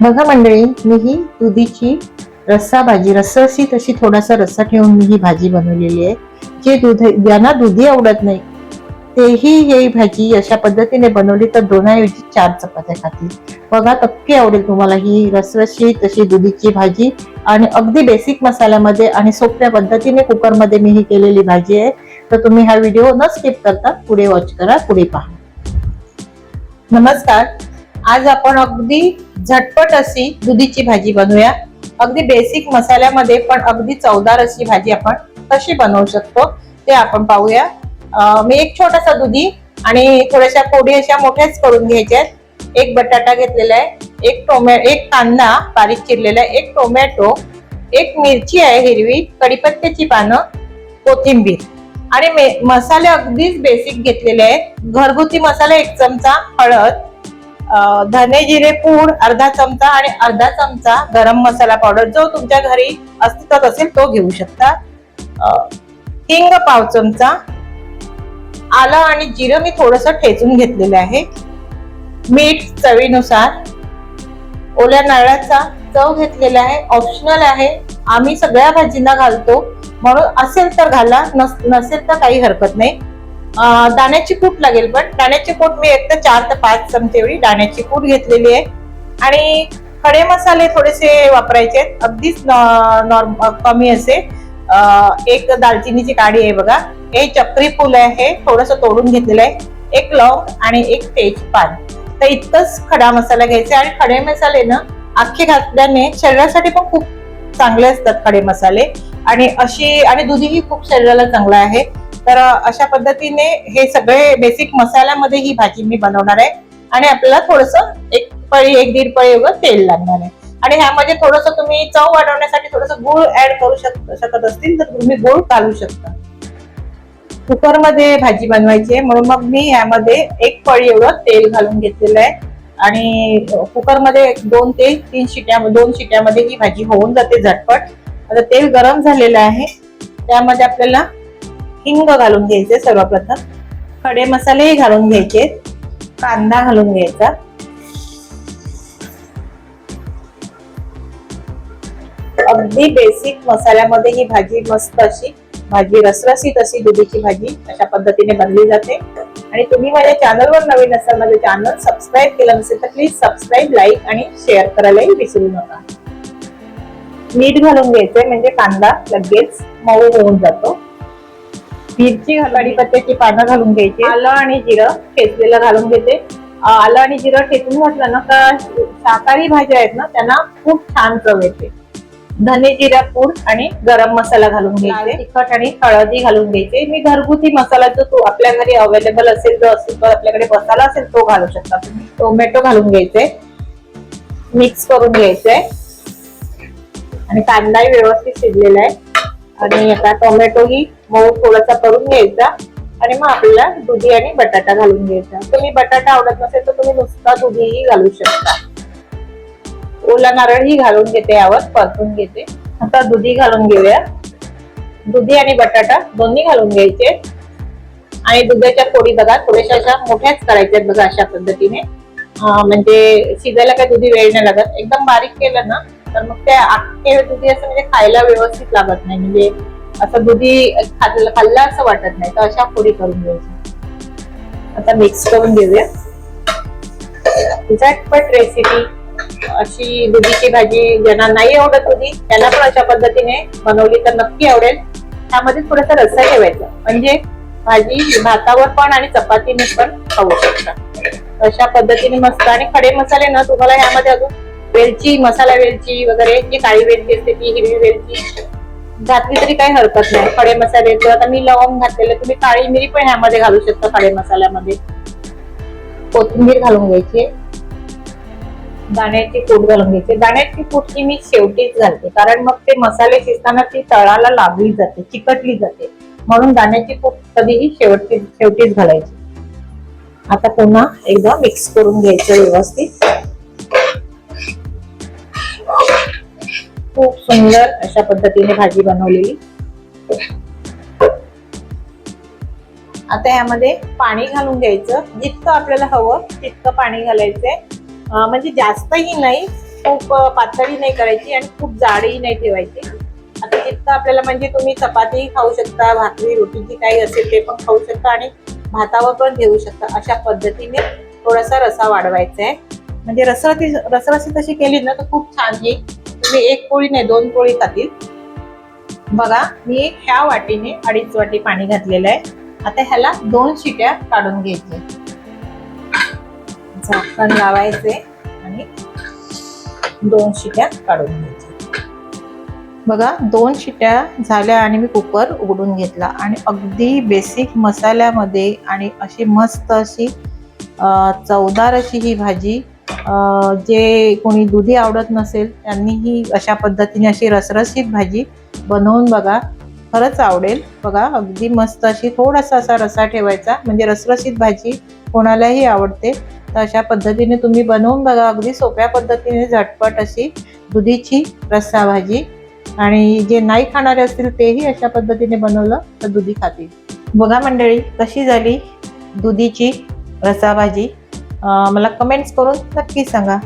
बघा मंडळी मी ही दुधीची रस्सा भाजी रस्साशी तशी थोडासा रस्सा ठेवून मी ही भाजी बनवलेली आहे. जे दूध ज्यांना दुधी आवडत नाही तेही ही भाजी अशा पद्धतीने बनवली तर दोनाऐवजी चार चपात्या खातील. बघा नक्की आवडेल तुम्हाला ही रसरशी तशी दुधीची भाजी. आणि अगदी बेसिक मसाल्यामध्ये आणि सोप्या पद्धतीने कुकरमध्ये मी ही केलेली भाजी आहे. तर तुम्ही हा व्हिडिओ न स्किप करता पुढे वॉच करा पुढे पहा. नमस्कार. आज आपण अगदी झटपट अशी दुधीची भाजी बनवूया. अगदी बेसिक मसाल्यामध्ये पण अगदी चवदार अशी भाजी आपण कशी बनवू शकतो. ते आपण पाहूया. मी एक छोटासा दुधी आणि थोड्याशा फोडी अशा मोठ्याच करून घ्यायच्या आहेत. एक बटाटा घेतलेला आहे एक टोमॅ एक कांदा बारीक चिरलेला आहे एक टोमॅटो एक मिरची आहे हिरवी कढीपत्त्याची पानं कोथिंबीर. आणि मे- मसाले अगदीच बेसिक घेतलेले आहेत. घरगुती मसाला एक चमचा हळद धने जिरे पूड अर्धा चमचा आणि अर्धा चमचा गरम मसाला पावडर जो तुमच्या घरी अस्तित्वात असेल तो घेऊ शकता. हिंग पाव चमचा आलं आणि जिरं मी थोडस ठेचून घेतलेलं आहे. मीठ चवीनुसार ओल्या नारळाचा चव घेतलेला आहे ऑप्शनल आहे. आम्ही सगळ्या भाजींना घालतो. म्हणून असेल तर घाला नस नसेल तर काही हरकत नाही. दाण्याची कूट लागेल पण. दाण्याची कूट मी एक तर चार ते पाच चमचे एवढी दाण्याची कूट घेतलेली आहे. आणि खडे मसाले थोडेसे वापरायचे आहेत. अगदीच नॉर्म कमी असे. एक दालचिनीची काडी आहे बघा. हे चक्री फुल आहे. थोडस तोडून घेतलेलं आहे. एक लवंग आणि एक तेजपान तर इतकंच खडा मसाला घ्यायचा आणि खडे मसाले ना अख्खे घातल्याने शरीरासाठी पण खूप चांगले असतात खडे मसाले. आणि अशी आणि दुधीही खूप शरीराला चांगलं आहे. तर अशा पद्धतीने हे सगळे बेसिक मसाल्यामध्ये ही भाजी मी बनवणार आहे. आणि आपल्याला थोडस एक पळी एक दीड पळी एवढं तेल लागणार आहे. आणि ह्यामध्ये थोडस तुम्ही चव वाढवण्यासाठी थोडस गुळ ऍड करू शक शकत असतील तर तुम्ही गुळ घालू शकता. कुकरमध्ये भाजी बनवायची आहे म्हणून मग मी ह्यामध्ये एक पळी एवढं तेल घालून घेतलेलं आहे. आणि कुकरमध्ये दोन ते तीन शिट्या दोन शिट्यामध्ये ही भाजी होऊन जाते झटपट. आता तेल गरम झालेलं आहे. त्यामध्ये आपल्याला हिंग घालून घ्यायचे सर्वप्रथम. खडे मसालेही घालून घ्यायचे. कांदा घालून घ्यायचा. अगदी बेसिक मसाल्यामध्ये ही भाजी मस्त अशी भाजी रसरसीत अशी दुधीची भाजी अशा पद्धतीने बनली जाते. आणि तुम्ही माझ्या चॅनलवर नवीन असाल माझं चॅनल सबस्क्राईब केलं नसेल तर प्लीज सबस्क्राईब लाईक आणि शेअर करायलाही विसरू नका. मीठ घालून घ्यायचंय म्हणजे कांदा लगेच मऊ होऊन जातो. मिरची कढीपत्त्याची पानं घालून घ्यायची. आलं आणि जिरं ठेचलेलं घालून घेते. आलं आणि जिरं ठेचून घातलं ना तर शाकाहारी भाज्या आहेत ना त्यांना खूप छान चव येते. धने जिरा पूड आणि गरम मसाला घालून घ्यायचे. तिखट आणि हळदी घालून घ्यायचे. मी घरगुती मसाला जो तो आपल्या घरी अवेलेबल असेल जो असेल तर आपल्याकडे मसाला असेल तो घालू शकता. तुम्ही टोमॅटो घालून घ्यायचे. मिक्स करून घ्यायचे. आणि कांदाही व्यवस्थित शिजलेला आहे. आणि आता टोमॅटो ही मऊ थोडासा करून घ्यायचा. आणि मग आपल्याला दुधी आणि बटाटा घालून घ्यायचा. तुम्ही बटाटा आवडत नसेल तर तुम्ही नुसता दुधीही घालू शकता. ओला नारळही घालून घेते यावर परतून घेते. आता दुधी घालून घेऊया. दुधी आणि बटाटा दोन्ही घालून घ्यायचे. आणि दुधाच्या फोडी बघा थोड्याशा अशा मोठ्याच करायच्या बघा अशा पद्धतीने. म्हणजे शिजायला काही दुधी वेळ नाही लागत. एकदम बारीक केलं ना तर मग ते अख्खे दुधी असं म्हणजे खायला व्यवस्थित लागत नाही. म्हणजे असं दुधी खाल्लं खाल्लं असं वाटत नाही. तर अशा फोडी करून घ्यायची आता मिक्स करून घेऊया. झटपट रेसिपी अशी दुधीची भाजी ज्यांना नाही आवडत दुधी त्यांना पण अशा पद्धतीने बनवली तर नक्की आवडेल. त्यामध्ये थोडासा रस्सा ठेवायचा. म्हणजे भाजी भातावर पण आणि चपातीने पण खाऊ शकता. अशा पद्धतीने मस्त. आणि खडे मसाले ना तुम्हाला यामध्ये अजून वेलची मसाला वेलची वगैरे जी काळी वेलची असते ती हिरवी वेलची. घातली तरी काही हरकत नाही. खडे मसाले किंवा आता मी लवंग घातलेले तुम्ही काळी मिरी पण ह्यामध्ये घालू शकता खडे मसाल्यामध्ये. कोथिंबीर घालून घ्यायची. दाण्याची कूट घालून घ्यायची. दाण्याची कूट ही मी शेवटीच घालते कारण मग ते मसाले शिजताना ती तळाला लागली जाते चिकटली जाते. म्हणून दाण्याची कूट कधीही शेवटी शेवटीच घालायची. आता पुन्हा एकदा मिक्स करून घ्यायचं व्यवस्थित. खूप सुंदर अशा पद्धतीने भाजी बनवलेली. आता यामध्ये पाणी घालून घ्यायचं. जितकं आपल्याला हवं तितकं पाणी घालायचंय. म्हणजे जास्तही नाही खूप पातळी नाही करायची आणि खूप जाडही नाही ठेवायची. आता जितकं आपल्याला म्हणजे तुम्ही चपाती खाऊ शकता भाकरी रोटी जी काही असेल ते पण खाऊ शकता आणि भातावर पण घेऊ शकता. अशा पद्धतीने थोडासा रसा वाढवायचा आहे म्हणजे रसरती रसरसी तशी केली ना तर खूप छान येईल तुम्ही एक पोळी नाही दोन पोळी खातील. बघा मी ह्या वाटीने अडीच वाटी पाणी घातलेलं आहे. आता ह्याला दोन शिट्या काढून घ्यायचे. झाकण लावायचे आणि दोन शिट्या काढून घ्यायचे. बघा दोन शिट्या झाल्या आणि मी कुकर उघडून घेतला. आणि अगदी बेसिक मसाल्यामध्ये आणि अशी मस्त अशी चवदार अशी ही भाजी जे कोणी दुधी आवडत नसेल त्यांनीही अशा पद्धतीने अशी रसरशीत भाजी बनवून बघा. खरंच आवडेल. बघा अगदी मस्त अशी थोडासा असा रसा ठेवायचा. म्हणजे रसरशीत भाजी कोणालाही आवडते. तर अशा पद्धतीने तुम्ही बनवून बघा. अगदी सोप्या पद्धतीने झटपट अशी दुधीची रस्सा भाजी. आणि जे नाही खाणारे असतील तेही अशा पद्धतीने बनवलं तर दुधी खातील. बघा मंडळी कशी झाली दुधीची रसा भाजी. मला कमेंट्स करून नक्की सांगा.